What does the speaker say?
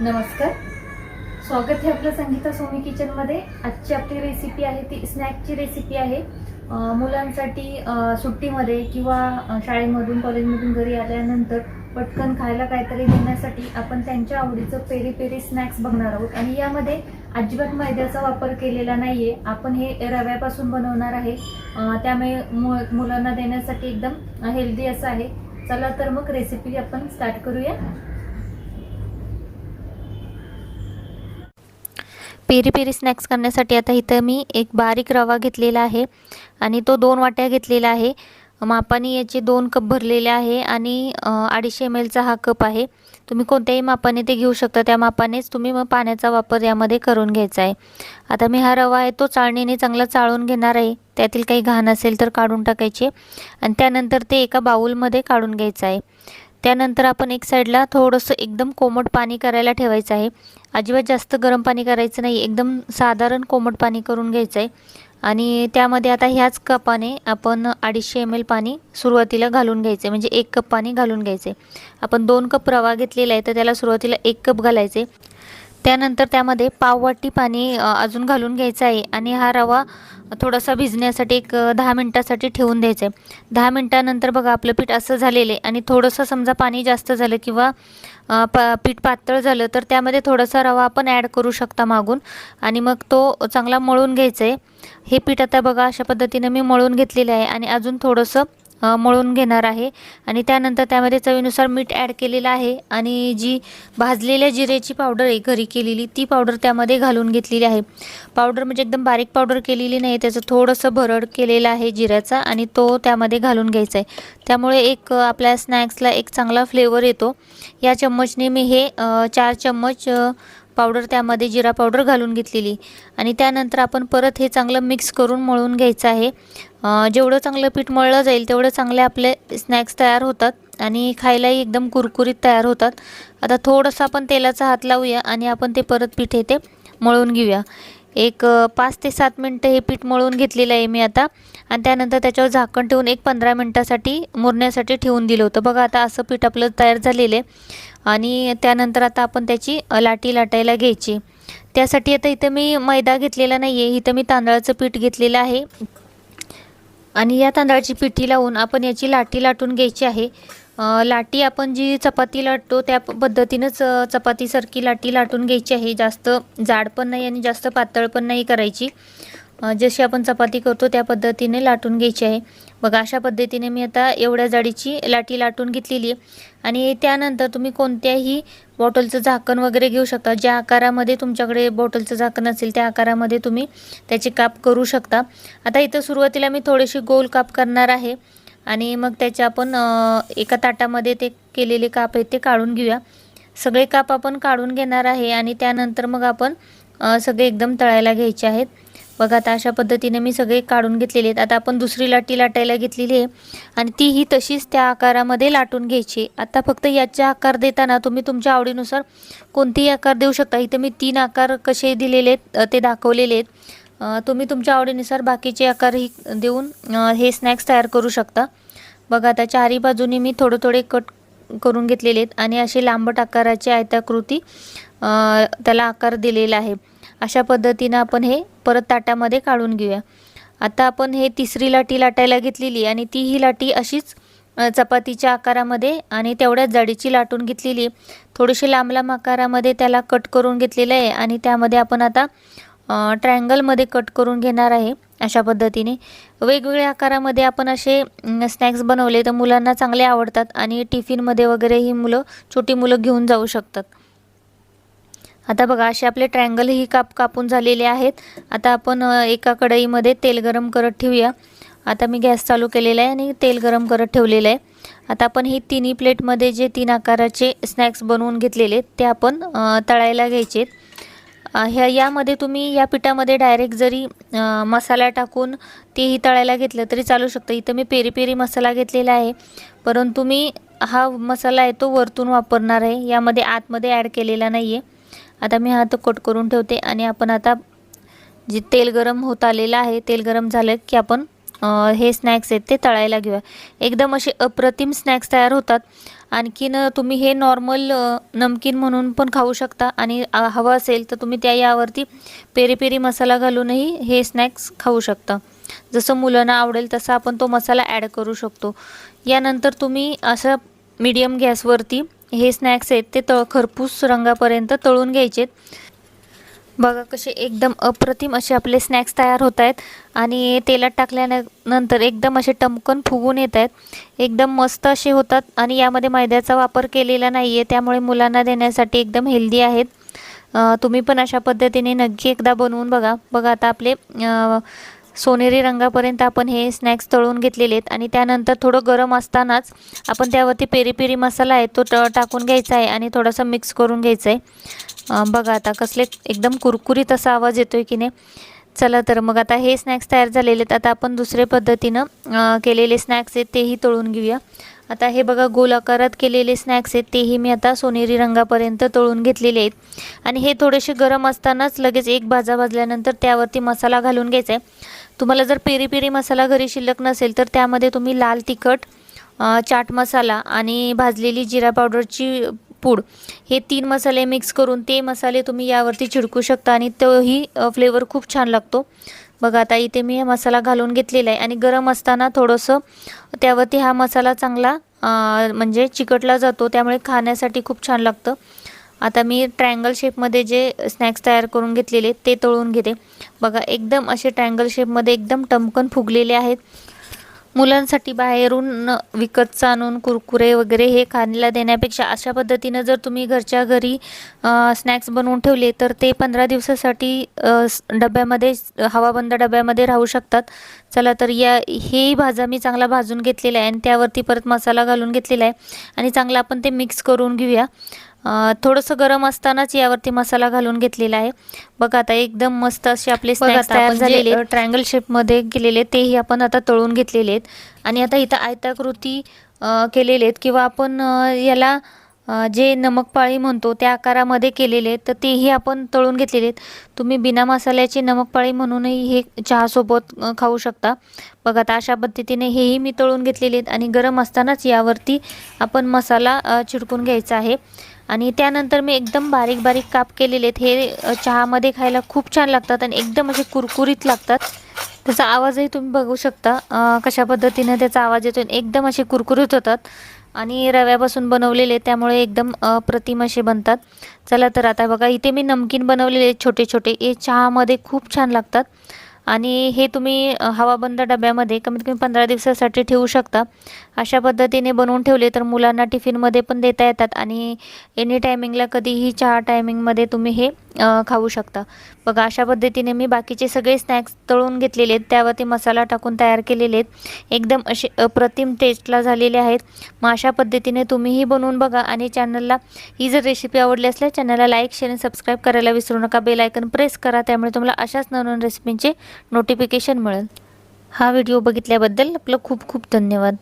नमस्कार. स्वागत आहे आपलं संगीता सोमी किचनमध्ये आजची आपली रेसिपी आहे ती स्नॅकची रेसिपी आहे. मुलांसाठी सुट्टीमध्ये किंवा शाळेमधून कॉलेजमधून घरी आल्यानंतर पटकन खायला काहीतरी देण्यासाठी आपण त्यांच्या आवडीचं पेरी पेरी स्नॅक्स बघणार आहोत. आणि यामध्ये अजिबात मैद्याचा वापर केलेला नाही आहे आपण हे रव्यापासून बनवणार आहे. त्यामुळे मु- मुलांना देण्यासाठी एकदम हेल्दी असं आहे. चला तर मग रेसिपी आपण स्टार्ट करूया. पेरी पेरी स्नॅक्स करण्यासाठी आता इथं मी एक बारीक रवा घेतलेला आहे आणि तो दोन वाट्या घेतलेला आहे. मापाने याचे दोन कप भरलेले आहे आणि अडीचशे एम एलचा हा कप आहे. तुम्ही कोणत्याही मापाने ते घेऊ शकता. त्या मापानेच तुम्ही मग पाण्याचा वापर यामध्ये करून घ्यायचा आहे. आता मी हा रवा आहे तो चाळणीने चांगला चाळून घेणार आहे. त्यातील काही घाण असेल तर काढून टाकायचे आणि त्यानंतर ते एका बाऊलमध्ये काढून घ्यायचं आहे. त्यानंतर आपण एक साईडला थोडंसं एकदम कोमट पाणी करायला ठेवायचं आहे. अजिबात जास्त गरम पाणी करायचं नाही. एकदम साधारण कोमट पाणी करून घ्यायचं आहे आणि त्यामध्ये आता ह्याच कपाने आपण अडीचशे एम एल पाणी सुरुवातीला घालून घ्यायचं आहे म्हणजे एक कप पाणी घालून घ्यायचं आहे आपण दोन कप रवा घेतलेला आहे तर त्याला सुरुवातीला एक कप घालायचे त्यानंतर त्यामध्ये पाववाटी पाणी अजून घालून घ्यायचं आहे आणि हा रवा थोडासा भिजण्यासाठी एक दहा मिनटासाठी ठेवून द्यायचं आहे. दहा मिनटानंतर बघा आपलं पीठ असं झालेलं आहे आणि थोडंसं समजा पाणी जास्त झालं किंवा पा प पीठ पातळ झालं तर त्यामध्ये थोडासा रवा आपण ॲड करू शकता मागून आणि मग तो चांगला मळून घ्यायचा आहे. हे पीठ आता बघा अशा पद्धतीनं मी मळून घेतलेलं आहे आणि अजून थोडंसं मळून घेणार आहे. आणि त्यानंतर त्यामध्ये चवीनुसार मीठ ॲड केलेलं आहे. आणि जी भाजलेल्या जिरेची पावडर आहे घरी केलेली ती पावडर त्यामध्ये घालून घेतलेली आहे. पावडर म्हणजे एकदम बारीक पावडर केलेली नाही त्याचं थोडंसं भरड केलेलं आहे जिऱ्याचा आणि तो त्यामध्ये घालून घ्यायचा आहे. त्यामुळे एक आपल्या स्नॅक्सला एक चांगला फ्लेवर येतो. या चम्मचने मी हे चार चम्मच पावडर त्यामध्ये जिरा पावडर घालून घेतलेली. आणि त्यानंतर आपण परत हे चांगलं मिक्स करून मळून घ्यायचं आहे. जेवढं चांगलं पीठ मळलं जाईल तेवढं चांगले आपले स्नॅक्स तयार होतात. आणि खायलाही एकदम कुरकुरीत तयार होतात. आता थोडंसं आपण तेलाचा हात लावूया आणि आपण ते परत पीठ हे ते मळून घेऊया. एक पाच ते सात मिनटं हे पीठ मळून घेतलेलं आहे मी आता. आणि त्यानंतर त्याच्यावर झाकण ठेवून एक पंधरा मिनटासाठी मुरण्यासाठी ठेवून दिलं होतं. बघा आता असं पीठ आपलं तयार झालेलं आहे. आणि त्यानंतर आता आपण त्याची लाटी लाटायला घ्यायची. त्यासाठी आता इथं मी मैदा घेतलेला नाही आहे इथं मी तांदळाचं पीठ घेतलेलं आहे. आणि या तांदळाची पिठी लावून आपण याची लाटी लाटून घ्यायची आहे. लाटी आपण जी चपाती लाटतो त्या पद्धतीनंच चपातीसारखी लाटी लाटून घ्यायची आहे. जास्त जाड पण नाही आणि जास्त पातळ पण नाही करायची. जशी आपण चपाती करतो त्या पद्धतीने लाटून घ्यायची आहे. बघा अशा पद्धतीने मी आता एवढ्या जाडीची लाटी लाटून घेतलेली आहे. आणि त्यानंतर तुम्ही कोणत्याही बॉटलचं झाकण वगैरे घेऊ शकता. ज्या आकारामध्ये तुमच्याकडे बॉटलचं झाकण असेल त्या आकारामध्ये तुम्ही त्याचे काप करू शकता. आता इथं सुरुवातीला मी थोडीशी गोल काप करणार आहे. आणि मग त्याच्या आपण एका ताटामध्ये ते केलेले काप आहेत ते काढून घेऊया. सगळे काप आपण काढून घेणार आहे आणि त्यानंतर मग आपण सगळे एकदम तळायला घ्यायचे आहेत. बघा आता अशा पद्धतीने मी सगळे काढून घेतलेले आहेत. आता आपण दुसरी लाटी लाटायला घेतलेली आहे आणि तीही तशीच त्या आकारामध्ये लाटून घ्यायची. आता फक्त याचे आकार देताना तुम्ही तुमच्या आवडीनुसार कोणतेही आकार देऊ शकता. इथं मी तीन आकार कसे दिलेले आहेत ते दाखवलेले आहेत. तुम्ही तुमच्या आवडीनुसार बाकीचे आकारही देऊन हे स्नॅक्स तयार करू शकता. बघा आता चारही बाजूनी मी थोडे थोडे कट करून घेतलेले आहेत आणि असे लांबट आकाराची आयताकृती त्याला आकार दिलेला आहे. अशा पद्धतीनं आपण हे परत ताटामध्ये काढून घेऊया. आता आपण हे तिसरी लाटी लाटायला घेतलेली आणि ती ही लाटी अशीच चपातीच्या आकारामध्ये आणि तेवढ्याच जाडीची लाटून घेतलेली आहे. थोडीशी लांब लांब आकारामध्ये त्याला कट करून घेतलेलं आहे आणि त्यामध्ये आपण आता ट्रायंगलमध्ये कट करून घेणार आहे अशा पद्धतीने. वेगवेगळ्या आकारामध्ये आपण असे स्नॅक्स बनवले तर मुलांना चांगले आवडतात आणि टिफिनमध्ये वगैरे ही मुलं छोटी मुलं घेऊन जाऊ शकतात. आता बघा असे आपले ट्रँगलही काप कापून झालेले आहेत. आता आपण एका कढईमध्ये तेल गरम करत ठेवूया. आता मी गॅस चालू केलेला आहे आणि तेल गरम करत ठेवलेलं आहे. आता आपण ही तिन्ही प्लेटमध्ये जे तीन आकाराचे स्नॅक्स बनवून घेतलेले आहेत ते आपण तळायला घ्यायचे आहेत. ह्या यामध्ये तुम्ही या पिठामध्ये डायरेक्ट जरी मसाला टाकून तेही तळायला घेतलं तरी चालू शकतं. इथं मी पेरी पेरी मसाला घेतलेला आहे. परंतु मी हा मसाला आहे तो वरतून वापरणार आहे. यामध्ये आतमध्ये ॲड केलेला नाही आहे आता मी हा तो कट करून ठेवते आणि आपण आता जे तेल गरम होत आलेलं आहे तेल गरम झालं की आपण हे स्नॅक्स आहेत ते तळायला घेऊया. एकदम असे अप्रतिम स्नॅक्स तयार होतात. आणखीन तुम्ही हे नॉर्मल नमकीन म्हणून पण खाऊ शकता. आणि हवं असेल तर तुम्ही त्या यावरती पेरी पेरी मसाला घालूनही हे स्नॅक्स खाऊ शकता. जसं मुलांना आवडेल तसा आपण तो मसाला ॲड करू शकतो. यानंतर तुम्ही असं मीडियम गॅसवरती हे स्नॅक्स आहेत ते तळ खरपूस रंगापर्यंत तळून घ्यायचेत. बघा कसे एकदम अप्रतिम असे आपले स्नॅक्स तयार होत आहेत. आणि तेलात टाकल्यानंतर एकदम असे टमकन फुगून येत आहेत. एकदम मस्त असे होतात. आणि यामध्ये मैद्याचा वापर केलेला नाही आहे त्यामुळे मुलांना देण्यासाठी एकदम हेल्दी आहेत. तुम्ही पण अशा पद्धतीने नक्की एकदा बनवून बघा. बघा आता आपले सोनेरी रंगापर्यंत आपण हे स्नॅक्स तळून घेतलेले आहेत. आणि त्यानंतर थोडं गरम असतानाच आपण त्यावरती पेरी पेरी मसाला आहे तो ट टाकून घ्यायचा आहे आणि थोडासा मिक्स करून घ्यायचा आहे बघा आता कसले एकदम कुरकुरीत असा आवाज येतो आहे की नाही. चला तर मग आता हे स्नॅक्स तयार झालेले आहेत. आता आपण दुसऱ्या पद्धतीनं केलेले स्नॅक्स आहेत तेही तळून घेऊया. आता हे बघा गोल आकारात केलेले स्नॅक्स आहेत तेही मी आता सोनेरी रंगापर्यंत तळून घेतलेले आहेत. आणि हे थोडेसे गरम असतानाच लगेच एक भाजा भाजल्यानंतर त्यावरती मसाला घालून घ्यायचा आहे. तुम्हाला जर पेरी पेरी मसाला घरी शिल्लक नसेल तर त्यामध्ये तुम्ही लाल तिखट चाट मसाला आणि भाजलेली जिरा पावडरची पूड हे तीन मसाले मिक्स करून ते मसाले तुम्ही यावरती चिडकू शकता आणि तोही फ्लेवर खूप छान लागतो. बघा आता इथे मी हे मसाला घालून घेतलेला आहे आणि गरम असताना थोडंसं त्यावरती हा मसाला चांगला म्हणजे चिकटला जातो त्यामुळे खाण्यासाठी खूप छान लागतं. आता मी ट्रायंगल शेपमध्ये जे स्नॅक्स तयार करून घेतलेले ते तळून घेते. बघा एकदम असे ट्रायंगल शेपमध्ये एकदम टमकन फुगलेले आहेत. मुलांसाठी बाहेरून विकतचं आणून कुरकुरे वगैरे हे खाण्याला देण्यापेक्षा अशा पद्धतीनं जर तुम्ही घरच्या घरी स्नॅक्स बनवून ठेवले तर ते पंधरा दिवसासाठी डब्यामध्ये हवाबंद डब्यामध्ये राहू शकतात. चला तर या हेही भाजा मी चांगला भाजून घेतलेला आहे आणि त्यावरती परत मसाला घालून घेतलेला आहे. आणि चांगला आपण ते मिक्स करून घेऊया. थोडंसं गरम असतानाच यावरती मसाला घालून घेतलेला आहे. बघा आता एकदम मस्त असे आपले स्नॅक्स तयार झालेले ट्रायंगल शेपमध्ये केलेले तेही आपण आता तळून घेतलेले आहेत. आणि आता इथं आयताकृती केलेले आहेत किंवा आपण याला जे नमक पाळी म्हणतो त्या आकारामध्ये केलेले आहेत तर तेही आपण तळून घेतलेले आहेत. तुम्ही बिना मसाल्याची नमक पाळी म्हणूनही हे चहासोबत खाऊ शकता. बघा आता अशा पद्धतीने हेही मी तळून घेतलेले आहेत आणि गरम असतानाच यावरती आपण मसाला अ, चिडकून घ्यायचा आहे. आणि त्यानंतर मी एकदम बारीक बारीक काप केलेले आहेत. हे चहामध्ये खायला खूप छान लागतात आणि एकदम असे कुरकुरीत लागतात. त्याचा आवाजही तुम्ही बघू शकता. कशा पद्धतीने त्याचा आवाज येतो एकदम असे कुरकुरीत होतात. आणि रव्यापासून बनवलेले त्यामुळे एकदम अप्रतिम असे बनतात. चला तर आता बघा इथे मी नमकीन बनवलेले छोटे छोटे हे चहामध्ये खूप छान लागतात. आणि हे तुम्ही हवाबंद डब्यामध्ये कमीत कमी पंधरा दिवसासाठी ठेवू शकता. अशा पद्धतीने बनवून ठेवले तर मुलांना टिफिनमध्ये पण देता येतात आणि एनी टायमिंगला कधीही चहा टायमिंगमध्ये तुम्ही हे खाऊ शकता. बघा अशा पद्धतीने मी बाकीचे सगळे स्नॅक्स तळून घेतलेले आहेत. त्यावरती मसाला टाकून तयार केलेले आहेत. एकदम असे अप्रतिम टेस्टला झालेले आहेत. मग अशा पद्धतीने तुम्हीही बनवून बघा आणि चॅनलला ही जर रेसिपी आवडली असल्यास चॅनलला लाईक शेअर आणि सबस्क्राईब करायला विसरू नका. बेल आयकन प्रेस करा. त्यामुळे तुम्हाला अशाच नवनवीन रेसिपींचे नोटिफिकेशन मिळेल. हा व्हिडिओ बघितल्याबद्दल आपलं खूप खूप धन्यवाद.